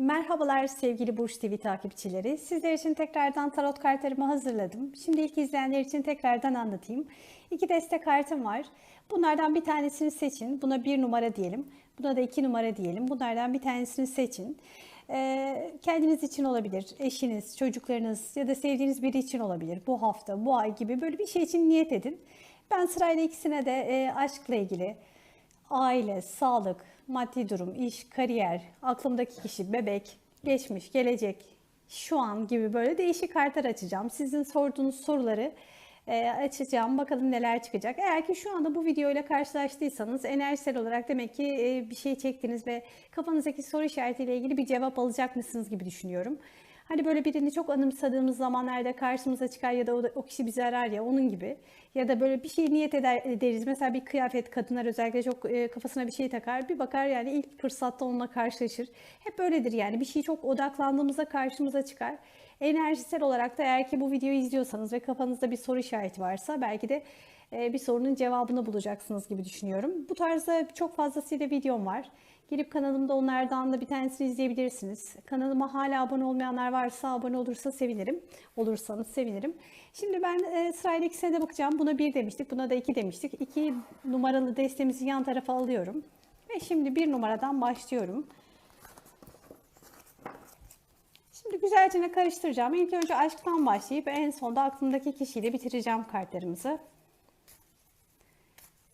Merhabalar sevgili Burç TV takipçileri. Sizler için tekrardan tarot kartlarımı hazırladım. Şimdi ilk izleyenler için tekrardan anlatayım. İki deste kartım var. Bunlardan bir tanesini seçin. Buna bir numara diyelim. Buna da iki numara diyelim. Bunlardan bir tanesini seçin. Ee, kendiniz için olabilir, eşiniz, çocuklarınız ya da sevdiğiniz biri için olabilir. Bu hafta, bu ay gibi böyle bir şey için niyet edin. Ben sırayla ikisine de e, aşkla ilgili, aile, sağlık, maddi durum, iş, kariyer, aklımdaki kişi, bebek, geçmiş, gelecek, şu an gibi böyle değişik kartlar açacağım. Sizin sorduğunuz soruları e, açacağım. Bakalım neler çıkacak. Eğer ki şu anda bu videoyla karşılaştıysanız enerjisel olarak demek ki e, bir şey çektiniz ve kafanızdaki soru işaretiyle ilgili bir cevap alacak mısınız gibi düşünüyorum. Hani böyle birini çok anımsadığımız zamanlarda karşımıza çıkar ya da o, da, o kişi bizi arar ya onun gibi. Ya da böyle bir şey niyet eder, ederiz. Mesela bir kıyafet kadınlar özellikle çok e, kafasına bir şey takar. Bir bakar yani ilk fırsatta onunla karşılaşır. Hep böyledir yani bir şey çok odaklandığımızda karşımıza çıkar. Enerjisel olarak da eğer ki bu videoyu izliyorsanız ve kafanızda bir soru işareti varsa belki de bir sorunun cevabını bulacaksınız gibi düşünüyorum. Bu tarzda çok fazlasıyla videom var. Gelip kanalımda onlardan da bir tanesini izleyebilirsiniz. Kanalıma hala abone olmayanlar varsa abone olursa sevinirim. Olursanız sevinirim. Şimdi ben e, sırayla ikisine de bakacağım. Buna bir demiştik, buna da iki demiştik. İki numaralı destemizi yan tarafa alıyorum. Ve şimdi bir numaradan başlıyorum. Şimdi güzelce karıştıracağım. İlk önce aşktan başlayıp en sonda aklımdaki kişiyle bitireceğim kartlarımızı.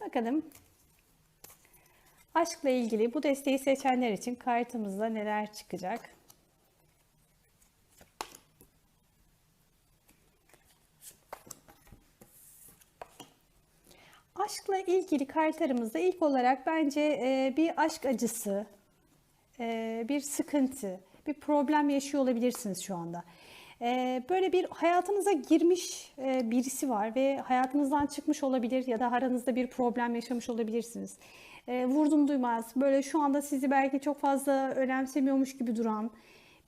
Bakalım aşkla ilgili bu desteği seçenler için kartımızda neler çıkacak? Aşkla ilgili kartlarımızda ilk olarak bence e, bir aşk acısı, e, bir sıkıntı, bir problem yaşıyor olabilirsiniz şu anda. E, böyle bir hayatınıza girmiş e, birisi var ve hayatınızdan çıkmış olabilir ya da aranızda bir problem yaşamış olabilirsiniz. E, vurdum duymaz, böyle şu anda sizi belki çok fazla önemsemiyormuş gibi duran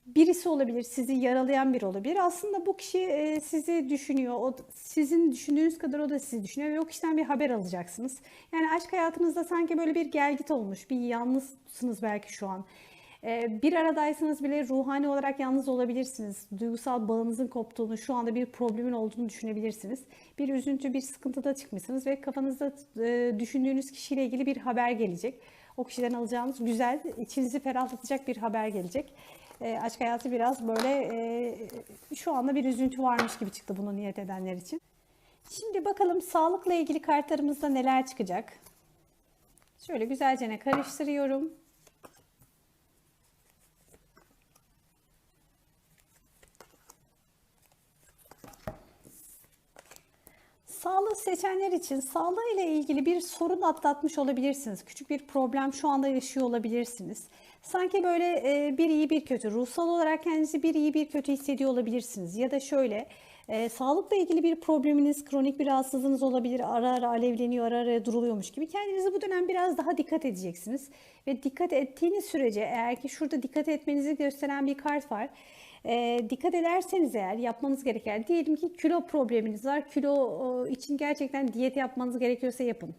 birisi olabilir, sizi yaralayan biri olabilir. Aslında bu kişi e, sizi düşünüyor, o, sizin düşündüğünüz kadar o da sizi düşünüyor ve o kişiden bir haber alacaksınız. Yani aşk hayatınızda sanki böyle bir gelgit olmuş, bir yalnızsınız belki şu an. E, bir aradaysanız bile ruhani olarak yalnız olabilirsiniz. Duygusal bağınızın koptuğunu, şu anda bir problemin olduğunu düşünebilirsiniz. Bir üzüntü, bir sıkıntıda çıkmışsınız ve kafanızda e, düşündüğünüz kişiyle ilgili bir haber gelecek. O kişiden alacağınız güzel, içinizi ferahlatacak bir haber gelecek e, aşk hayatı biraz böyle e, şu anda bir üzüntü varmış gibi çıktı bunu niyet edenler için. Şimdi bakalım sağlıkla ilgili kartlarımızda neler çıkacak. Şöyle güzelce karıştırıyorum. Sağlığı seçenler için sağlığı ile ilgili bir sorun atlatmış olabilirsiniz. Küçük bir problem şu anda yaşıyor olabilirsiniz. Sanki böyle e, bir iyi bir kötü, ruhsal olarak kendinizi bir iyi bir kötü hissediyor olabilirsiniz. Ya da şöyle, e, sağlıkla ilgili bir probleminiz, kronik bir rahatsızlığınız olabilir. Ara ara alevleniyor, ara ara duruluyormuş gibi. Kendinizi bu dönem biraz daha dikkat edeceksiniz. Ve dikkat ettiğiniz sürece eğer ki şurada dikkat etmenizi gösteren bir kart var. E, dikkat ederseniz eğer yapmanız gereken diyelim ki kilo probleminiz var. Kilo için gerçekten diyet yapmanız gerekiyorsa yapın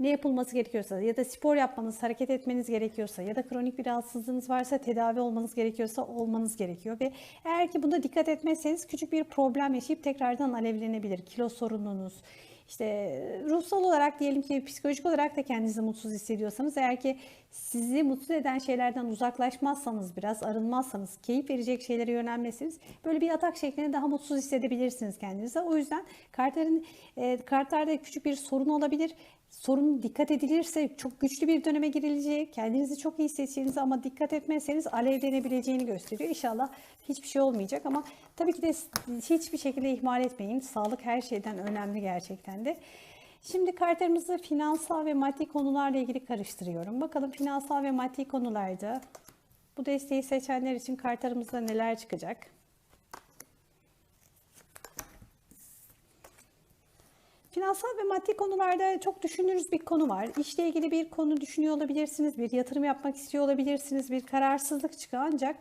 ne yapılması gerekiyorsa ya da spor yapmanız, hareket etmeniz gerekiyorsa ya da kronik bir rahatsızlığınız varsa tedavi olmanız gerekiyorsa olmanız gerekiyor ve eğer ki buna dikkat etmezseniz küçük bir problem yaşayıp tekrardan alevlenebilir. Kilo sorununuz, işte ruhsal olarak diyelim ki psikolojik olarak da kendinizi mutsuz hissediyorsanız eğer ki sizi mutsuz eden şeylerden uzaklaşmazsanız biraz arınmazsanız keyif verecek şeylere yönelmesiniz böyle bir atak şeklinde daha mutsuz hissedebilirsiniz kendinize. O yüzden kartların e, kartlarda küçük bir sorun olabilir sorun dikkat edilirse çok güçlü bir döneme girileceği, kendinizi çok iyi hissedeceğinizi ama dikkat etmezseniz alevlenebileceğini gösteriyor. İnşallah hiçbir şey olmayacak ama tabii ki de hiçbir şekilde ihmal etmeyin. Sağlık her şeyden önemli gerçekten de. Şimdi kartlarımızı finansal ve maddi konularla ilgili karıştırıyorum. Bakalım finansal ve maddi konularda bu desteği seçenler için kartlarımızda neler çıkacak? Finansal ve maddi konularda çok düşündüğünüz bir konu var. İşle ilgili bir konu düşünüyor olabilirsiniz, bir yatırım yapmak istiyor olabilirsiniz, bir kararsızlık çıkıyor ancak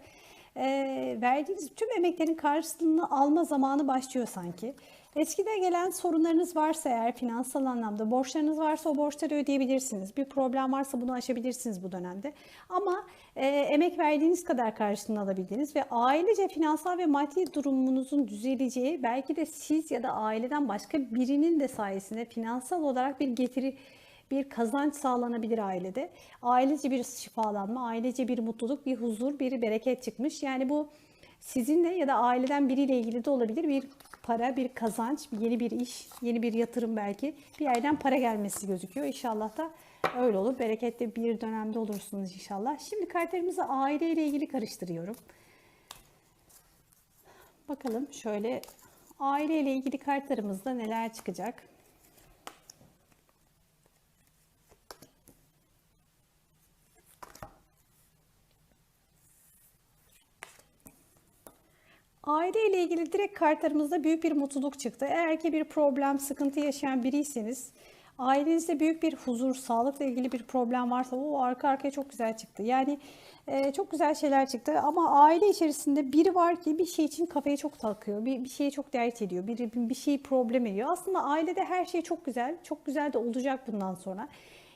e, verdiğiniz tüm emeklerin karşılığını alma zamanı başlıyor sanki. Eskide gelen sorunlarınız varsa eğer finansal anlamda borçlarınız varsa o borçları ödeyebilirsiniz. Bir problem varsa bunu aşabilirsiniz bu dönemde. Ama e, emek verdiğiniz kadar karşılığını alabildiğiniz ve ailece finansal ve maddi durumunuzun düzeleceği belki de siz ya da aileden başka birinin de sayesinde finansal olarak bir getiri bir kazanç sağlanabilir ailede. Ailece bir şifalanma, ailece bir mutluluk, bir huzur, bir bereket çıkmış. Yani bu sizinle ya da aileden biriyle ilgili de olabilir. Bir para, bir kazanç, yeni bir iş, yeni bir yatırım belki. Bir yerden para gelmesi gözüküyor. İnşallah da öyle olur. Bereketli bir dönemde olursunuz inşallah. Şimdi kartlarımızı aileyle ilgili karıştırıyorum. Bakalım şöyle aileyle ilgili kartlarımızda neler çıkacak. Aile ile ilgili direkt kartlarımızda büyük bir mutluluk çıktı. Eğer ki bir problem, sıkıntı yaşayan biriyseniz, ailenizde büyük bir huzur, sağlıkla ilgili bir problem varsa o arka arkaya çok güzel çıktı. Yani e, çok güzel şeyler çıktı ama aile içerisinde biri var ki bir şey için kafayı çok takıyor, bir, bir şeyi çok dert ediyor, biri bir şeyi problem ediyor. Aslında ailede her şey çok güzel, çok güzel de olacak bundan sonra.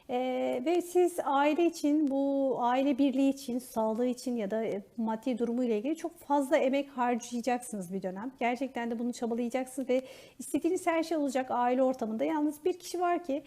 Ee, ve siz aile için, bu aile birliği için, sağlığı için ya da e, maddi durumu ile ilgili çok fazla emek harcayacaksınız bir dönem. Gerçekten de bunu çabalayacaksınız ve istediğiniz her şey olacak aile ortamında. Yalnız bir kişi var ki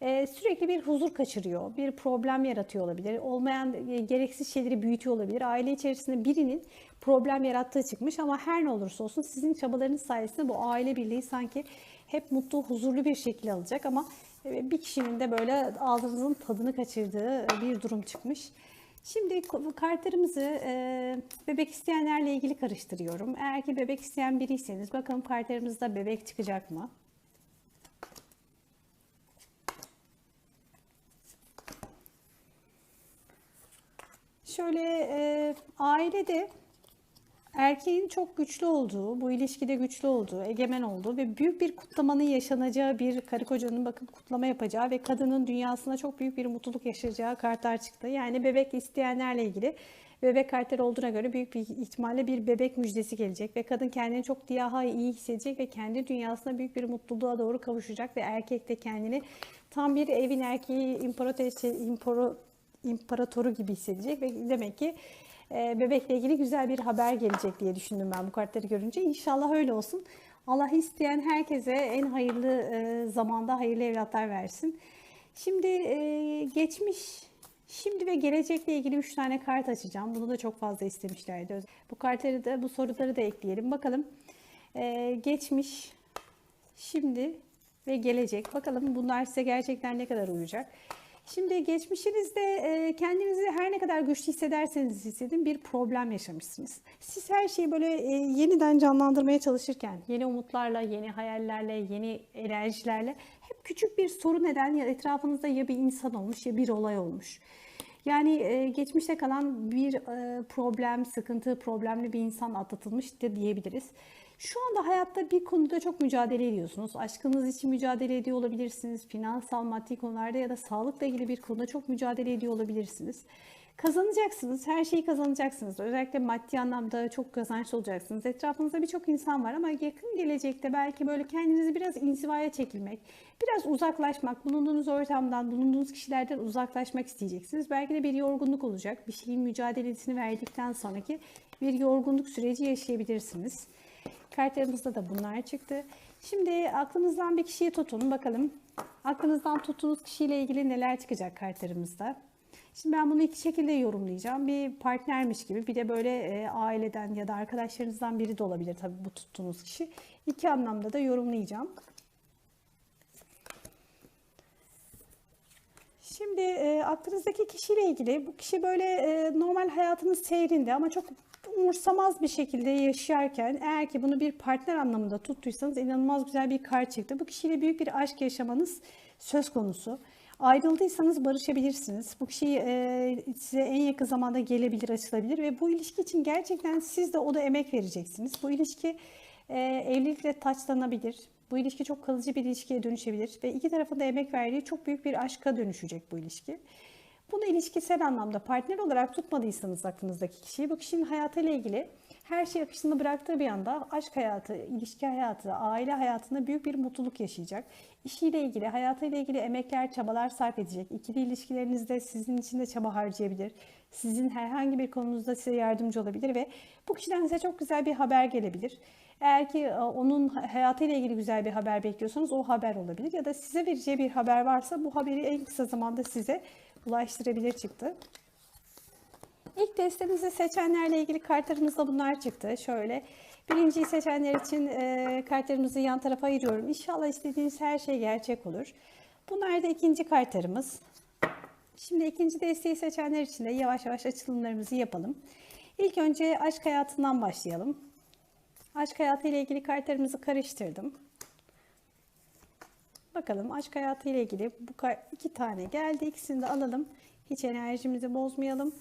e, sürekli bir huzur kaçırıyor, bir problem yaratıyor olabilir, olmayan e, gereksiz şeyleri büyütüyor olabilir. Aile içerisinde birinin problem yarattığı çıkmış ama her ne olursa olsun sizin çabalarınız sayesinde bu aile birliği sanki hep mutlu, huzurlu bir şekilde alacak ama bir kişinin de böyle ağzınızın tadını kaçırdığı bir durum çıkmış. Şimdi kartlarımızı e, bebek isteyenlerle ilgili karıştırıyorum. Eğer ki bebek isteyen biriyseniz bakalım kartlarımızda bebek çıkacak mı? Şöyle e, ailede erkeğin çok güçlü olduğu, bu ilişkide güçlü olduğu, egemen olduğu ve büyük bir kutlamanın yaşanacağı bir karı kocanın bakın kutlama yapacağı ve kadının dünyasında çok büyük bir mutluluk yaşayacağı kartlar çıktı. Yani bebek isteyenlerle ilgili bebek kartları olduğuna göre büyük bir ihtimalle bir bebek müjdesi gelecek ve kadın kendini çok daha iyi hissedecek ve kendi dünyasında büyük bir mutluluğa doğru kavuşacak ve erkek de kendini tam bir evin erkeği imparator, imparatoru gibi hissedecek ve demek ki bebekle ilgili güzel bir haber gelecek diye düşündüm ben bu kartları görünce. İnşallah öyle olsun. Allah isteyen herkese en hayırlı e, zamanda hayırlı evlatlar versin. Şimdi e, geçmiş, şimdi ve gelecekle ilgili 3 tane kart açacağım. Bunu da çok fazla istemişlerdi. Bu kartları da bu soruları da ekleyelim. Bakalım geçmiş, şimdi ve gelecek. Bakalım bunlar size gerçekten ne kadar uyacak. Şimdi geçmişinizde e, kendinizi her ne kadar güçlü hissederseniz hissedin bir problem yaşamışsınız. Siz her şeyi böyle e, yeniden canlandırmaya çalışırken yeni umutlarla, yeni hayallerle, yeni enerjilerle hep küçük bir sorun neden ya etrafınızda ya bir insan olmuş ya bir olay olmuş. Yani e, geçmişte kalan bir problem, sıkıntı, problemli bir insan atlatılmış da diyebiliriz. Şu anda hayatta bir konuda çok mücadele ediyorsunuz. Aşkınız için mücadele ediyor olabilirsiniz. Finansal, maddi konularda ya da sağlıkla ilgili bir konuda çok mücadele ediyor olabilirsiniz. Kazanacaksınız, her şeyi kazanacaksınız. Özellikle maddi anlamda çok kazançlı olacaksınız. Etrafınızda birçok insan var ama yakın gelecekte belki böyle kendinizi biraz inzivaya çekilmek, biraz uzaklaşmak, bulunduğunuz ortamdan, bulunduğunuz kişilerden uzaklaşmak isteyeceksiniz. Belki de bir yorgunluk olacak. Bir şeyin mücadelesini verdikten sonraki bir yorgunluk süreci yaşayabilirsiniz. Kartlarımızda da bunlar çıktı. Şimdi aklınızdan bir kişiyi tutun bakalım. Aklınızdan tuttuğunuz kişiyle ilgili neler çıkacak kartlarımızda. Şimdi ben bunu iki şekilde yorumlayacağım. Bir partnermiş gibi bir de böyle e, aileden ya da arkadaşlarınızdan biri de olabilir tabii bu tuttuğunuz kişi. İki anlamda da yorumlayacağım. Şimdi e, aklınızdaki kişiyle ilgili bu kişi böyle e, normal hayatının seyrinde ama çok umursamaz bir şekilde yaşarken eğer ki bunu bir partner anlamında tuttuysanız inanılmaz güzel bir kart çıktı. Bu kişiyle büyük bir aşk yaşamanız söz konusu. Ayrıldıysanız barışabilirsiniz. Bu kişi e, size en yakın zamanda gelebilir, açılabilir ve bu ilişki için gerçekten siz de o da emek vereceksiniz. Bu ilişki e, evlilikle taçlanabilir. Bu ilişki çok kalıcı bir ilişkiye dönüşebilir ve iki tarafın da emek verdiği çok büyük bir aşka dönüşecek bu ilişki. Bunu ilişkisel anlamda partner olarak tutmadıysanız aklınızdaki kişiyi bu kişinin hayatıyla ilgili her şey akışını bıraktığı bir anda aşk hayatı, ilişki hayatı, aile hayatında büyük bir mutluluk yaşayacak. İşiyle ilgili, hayatıyla ilgili emekler, çabalar sarf edecek. İkili ilişkilerinizde sizin için de çaba harcayabilir. Sizin herhangi bir konunuzda size yardımcı olabilir ve bu kişiden size çok güzel bir haber gelebilir. Eğer ki e, onun hayatıyla ilgili güzel bir haber bekliyorsanız o haber olabilir. Ya da size vereceği bir haber varsa bu haberi en kısa zamanda size ulaştırabilir çıktı. İlk destemizi seçenlerle ilgili kartlarımızda bunlar çıktı. Şöyle birinciyi seçenler için e, kartlarımızı yan tarafa ayırıyorum. İnşallah istediğiniz her şey gerçek olur. Bunlar da ikinci kartlarımız. Şimdi ikinci desteği seçenler için de yavaş yavaş açılımlarımızı yapalım. İlk önce aşk hayatından başlayalım. Aşk hayatı ile ilgili kartlarımızı karıştırdım. Bakalım aşk hayatı ile ilgili bu iki tane geldi. İkisini de alalım. Hiç enerjimizi bozmayalım.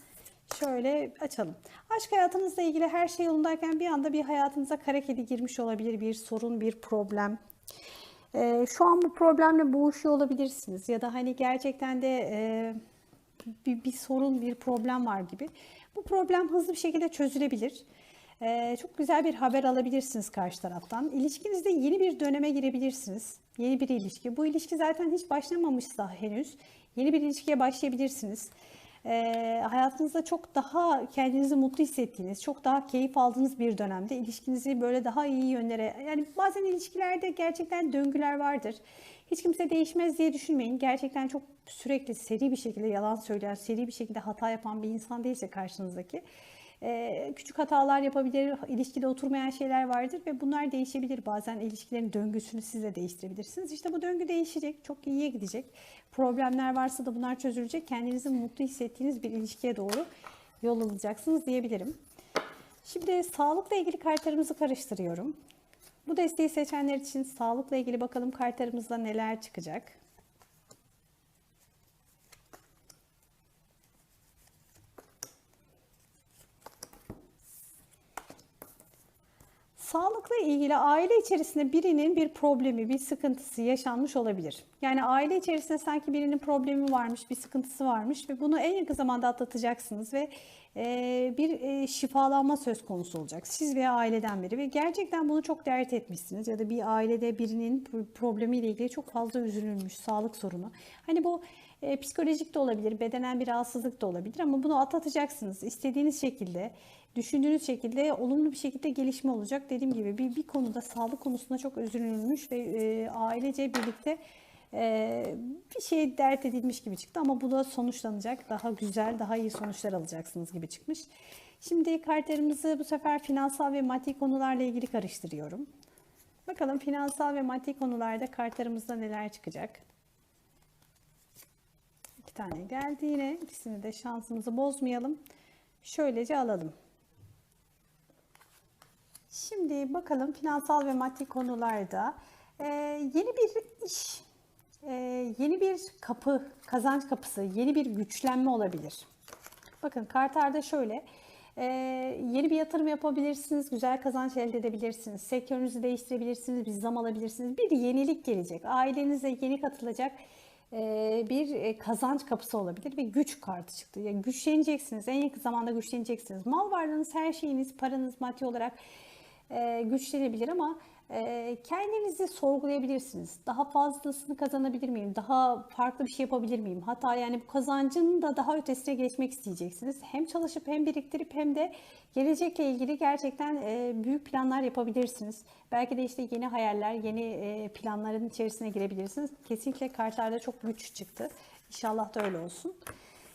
Şöyle açalım. Aşk hayatınızla ilgili her şey yolundayken bir anda bir hayatınıza kara kedi girmiş olabilir. Bir sorun, bir problem. Ee, şu an bu problemle boğuşuyor olabilirsiniz. Ya da hani gerçekten de e, bir, bir sorun, bir problem var gibi. Bu problem hızlı bir şekilde çözülebilir. Ee, çok güzel bir haber alabilirsiniz karşı taraftan. İlişkinizde yeni bir döneme girebilirsiniz. Yeni bir ilişki. Bu ilişki zaten hiç başlamamışsa henüz yeni bir ilişkiye başlayabilirsiniz e, hayatınızda çok daha kendinizi mutlu hissettiğiniz, çok daha keyif aldığınız bir dönemde ilişkinizi böyle daha iyi yönlere, yani bazen ilişkilerde gerçekten döngüler vardır. Hiç kimse değişmez diye düşünmeyin. Gerçekten çok sürekli seri bir şekilde yalan söyleyen, seri bir şekilde hata yapan bir insan değilse karşınızdaki küçük hatalar yapabilir, ilişkide oturmayan şeyler vardır ve bunlar değişebilir. Bazen ilişkilerin döngüsünü siz de değiştirebilirsiniz. İşte bu döngü değişecek, çok iyiye gidecek. Problemler varsa da bunlar çözülecek. Kendinizi mutlu hissettiğiniz bir ilişkiye doğru yol alacaksınız diyebilirim. Şimdi sağlıkla ilgili kartlarımızı karıştırıyorum. Bu desteği seçenler için sağlıkla ilgili bakalım kartlarımızda neler çıkacak. Sağlıkla ilgili aile içerisinde birinin bir problemi, bir sıkıntısı yaşanmış olabilir. Yani aile içerisinde sanki birinin problemi varmış, bir sıkıntısı varmış ve bunu en yakın zamanda atlatacaksınız ve e, bir e, şifalanma söz konusu olacak. Siz veya aileden biri ve gerçekten bunu çok dert etmişsiniz ya da bir ailede birinin problemiyle ilgili çok fazla üzülülmüş, sağlık sorunu. Hani bu e, psikolojik de olabilir, bedenen bir rahatsızlık da olabilir ama bunu atlatacaksınız. İstediğiniz şekilde düşündüğünüz şekilde olumlu bir şekilde gelişme olacak. Dediğim gibi bir, bir konuda sağlık konusunda çok üzülülmüş ve e, ailece birlikte e, bir şey dert edilmiş gibi çıktı ama bu da sonuçlanacak. Daha güzel, daha iyi sonuçlar alacaksınız gibi çıkmış. Şimdi kartlarımızı bu sefer finansal ve maddi konularla ilgili karıştırıyorum. Bakalım finansal ve maddi konularda kartlarımızda neler çıkacak. İki tane geldi yine. İkisini de şansımızı bozmayalım. Şöylece alalım. Şimdi bakalım finansal ve maddi konularda e, yeni bir iş, e, yeni bir kapı, kazanç kapısı, yeni bir güçlenme olabilir. Bakın kartarda şöyle, e, yeni bir yatırım yapabilirsiniz, güzel kazanç elde edebilirsiniz, sektörünüzü değiştirebilirsiniz, bir zam alabilirsiniz, bir yenilik gelecek, ailenize yeni katılacak e, bir e, kazanç kapısı olabilir ve güç kartı çıktı. Yani güçleneceksiniz, en yakın zamanda güçleneceksiniz. Mal varlığınız, her şeyiniz, paranız maddi olarak e, güçlenebilir ama e, kendinizi sorgulayabilirsiniz. Daha fazlasını kazanabilir miyim? Daha farklı bir şey yapabilir miyim? Hatta yani bu kazancın da daha ötesine geçmek isteyeceksiniz. Hem çalışıp hem biriktirip hem de gelecekle ilgili gerçekten e, büyük planlar yapabilirsiniz. Belki de işte yeni hayaller, yeni planların içerisine girebilirsiniz. Kesinlikle kartlarda çok güç çıktı. İnşallah da öyle olsun.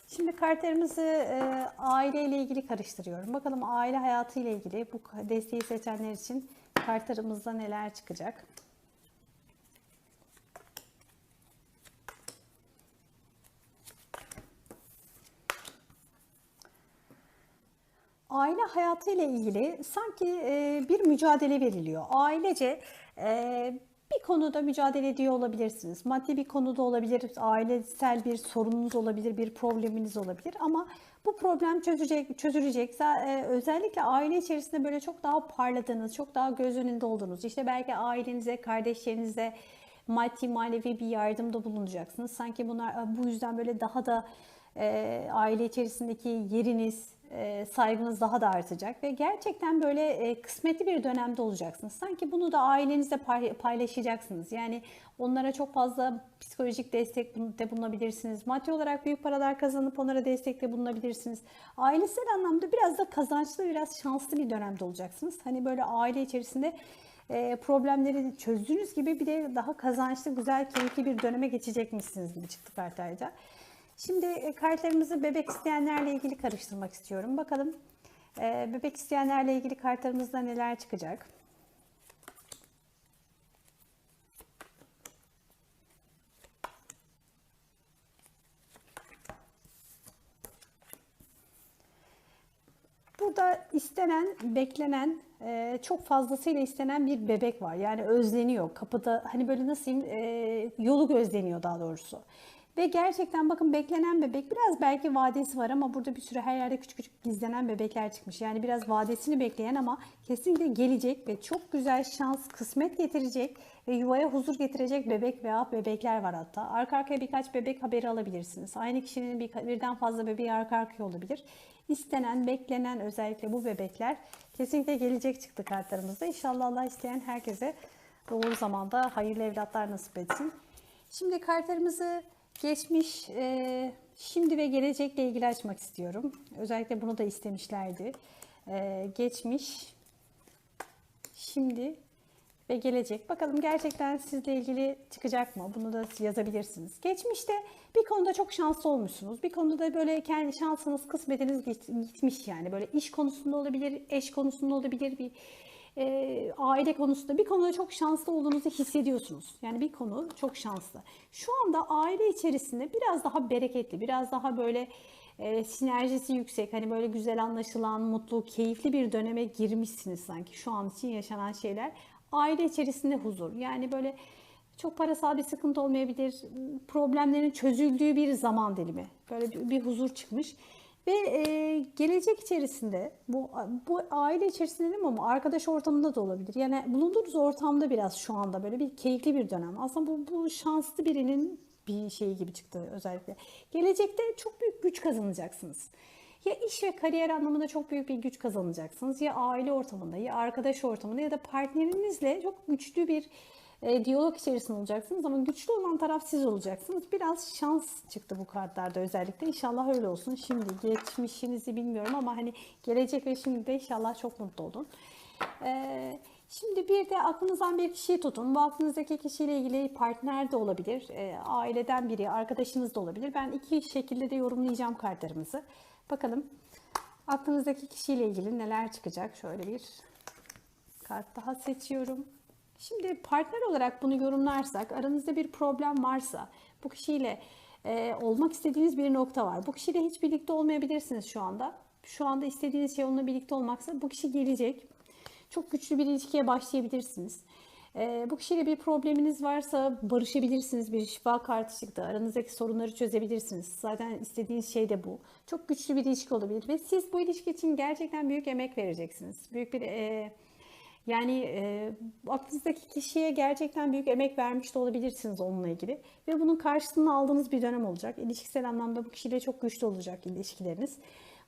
Şimdi kartlarımızı e, aile ile ilgili karıştırıyorum. Bakalım aile hayatı ile ilgili bu desteği seçenler için kartlarımızda neler çıkacak. Aile hayatı ile ilgili sanki e, bir mücadele veriliyor. Ailece e, bir konuda mücadele ediyor olabilirsiniz. Maddi bir konuda olabilir, ailesel bir sorununuz olabilir, bir probleminiz olabilir ama bu problem çözecek, çözülecek. E, özellikle aile içerisinde böyle çok daha parladığınız, çok daha göz önünde olduğunuz, işte belki ailenize, kardeşlerinize maddi manevi bir yardımda bulunacaksınız. Sanki bunlar bu yüzden böyle daha da e, aile içerisindeki yeriniz, saygınız daha da artacak ve gerçekten böyle e, kısmetli bir dönemde olacaksınız. Sanki bunu da ailenizle pay- paylaşacaksınız. Yani onlara çok fazla psikolojik destek de bulunabilirsiniz. Maddi olarak büyük paralar kazanıp onlara destekte bulunabilirsiniz. Ailesel anlamda biraz da kazançlı, biraz şanslı bir dönemde olacaksınız. Hani böyle aile içerisinde e, problemleri çözdüğünüz gibi bir de daha kazançlı, güzel, keyifli bir döneme geçecekmişsiniz gibi çıktı kartlarda. Şimdi e, kartlarımızı bebek isteyenlerle ilgili karıştırmak istiyorum. Bakalım e, bebek isteyenlerle ilgili kartlarımızda neler çıkacak. Burada istenen, beklenen, e, çok fazlasıyla istenen bir bebek var. Yani özleniyor. Kapıda hani böyle nasıl yolu gözleniyor daha doğrusu. Ve gerçekten bakın beklenen bebek biraz belki vadesi var ama burada bir sürü her yerde küçük küçük gizlenen bebekler çıkmış. Yani biraz vadesini bekleyen ama kesinlikle gelecek ve çok güzel şans, kısmet getirecek ve yuvaya huzur getirecek bebek veya bebekler var hatta. Arka arkaya birkaç bebek haberi alabilirsiniz. Aynı kişinin bir, birden fazla bebeği arka arkaya olabilir. İstenen, beklenen özellikle bu bebekler kesinlikle gelecek çıktı kartlarımızda. İnşallah Allah isteyen herkese doğru zamanda hayırlı evlatlar nasip etsin. Şimdi kartlarımızı geçmiş, e, şimdi ve gelecekle ilgili açmak istiyorum. Özellikle bunu da istemişlerdi. E, geçmiş, şimdi ve gelecek. Bakalım gerçekten sizle ilgili çıkacak mı? Bunu da yazabilirsiniz. Geçmişte bir konuda çok şanslı olmuşsunuz. Bir konuda da böyle kendi şansınız, kısmetiniz gitmiş yani. Böyle iş konusunda olabilir, eş konusunda olabilir, bir e, aile konusunda bir konuda çok şanslı olduğunuzu hissediyorsunuz. Yani bir konu çok şanslı. Şu anda aile içerisinde biraz daha bereketli, biraz daha böyle e, sinerjisi yüksek, hani böyle güzel anlaşılan, mutlu, keyifli bir döneme girmişsiniz sanki şu an için yaşanan şeyler. Aile içerisinde huzur. Yani böyle çok parasal bir sıkıntı olmayabilir. Problemlerin çözüldüğü bir zaman dilimi. Böyle bir, bir huzur çıkmış. Ve e, gelecek içerisinde bu bu aile içerisinde değil mi ama arkadaş ortamında da olabilir. Yani bulunduğunuz ortamda biraz şu anda böyle bir keyifli bir dönem. Aslında bu, bu şanslı birinin bir şeyi gibi çıktı özellikle. Gelecekte çok büyük güç kazanacaksınız. Ya iş ve kariyer anlamında çok büyük bir güç kazanacaksınız. Ya aile ortamında ya arkadaş ortamında ya da partnerinizle çok güçlü bir e, diyalog içerisinde olacaksınız ama güçlü olan taraf siz olacaksınız. Biraz şans çıktı bu kartlarda özellikle. İnşallah öyle olsun. Şimdi geçmişinizi bilmiyorum ama hani gelecek ve şimdi de inşallah çok mutlu olun. E, şimdi bir de aklınızdan bir kişiyi tutun. Bu aklınızdaki kişiyle ilgili partner de olabilir. E, aileden biri, arkadaşınız da olabilir. Ben iki şekilde de yorumlayacağım kartlarımızı. Bakalım aklınızdaki kişiyle ilgili neler çıkacak. Şöyle bir kart daha seçiyorum. Şimdi partner olarak bunu yorumlarsak aranızda bir problem varsa bu kişiyle e, olmak istediğiniz bir nokta var. Bu kişiyle hiç birlikte olmayabilirsiniz şu anda. Şu anda istediğiniz şey onunla birlikte olmaksa bu kişi gelecek. Çok güçlü bir ilişkiye başlayabilirsiniz. E, bu kişiyle bir probleminiz varsa barışabilirsiniz. Bir şifa kartı çıktı. Aranızdaki sorunları çözebilirsiniz. Zaten istediğiniz şey de bu. Çok güçlü bir ilişki olabilir ve siz bu ilişki için gerçekten büyük emek vereceksiniz. Büyük bir e, yani e, aklınızdaki kişiye gerçekten büyük emek vermiş de olabilirsiniz onunla ilgili. Ve bunun karşılığını aldığınız bir dönem olacak. İlişkisel anlamda bu kişiyle çok güçlü olacak ilişkileriniz.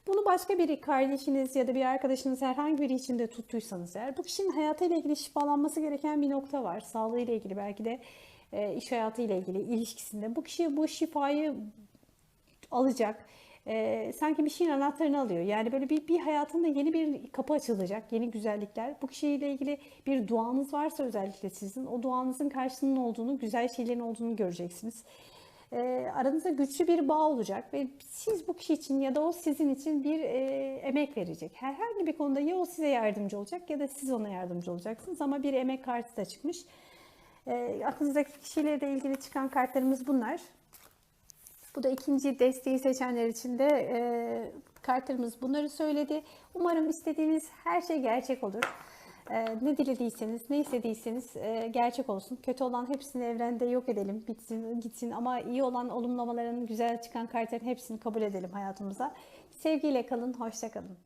Bunu başka bir kardeşiniz ya da bir arkadaşınız herhangi biri için de tuttuysanız eğer bu kişinin hayatıyla ilgili şifalanması gereken bir nokta var. Sağlığıyla ilgili belki de e, iş hayatıyla ilgili ilişkisinde. Bu kişi bu şifayı alacak e, sanki bir şeyin anahtarını alıyor. Yani böyle bir, bir hayatında yeni bir kapı açılacak, yeni güzellikler. Bu kişiyle ilgili bir duanız varsa özellikle sizin, o duanızın karşılığının olduğunu, güzel şeylerin olduğunu göreceksiniz. E, aranızda güçlü bir bağ olacak ve siz bu kişi için ya da o sizin için bir e, emek verecek. Herhangi bir konuda ya o size yardımcı olacak ya da siz ona yardımcı olacaksınız ama bir emek kartı da çıkmış. E, aklınızdaki kişiyle ilgili çıkan kartlarımız bunlar. Bu da ikinci desteği seçenler için de e, kartlarımız bunları söyledi. Umarım istediğiniz her şey gerçek olur. E, ne dilediyseniz, ne istediyseniz e, gerçek olsun. Kötü olan hepsini evrende yok edelim, bitsin, gitsin. Ama iyi olan olumlamaların, güzel çıkan kartların hepsini kabul edelim hayatımıza. Sevgiyle kalın, hoşça kalın.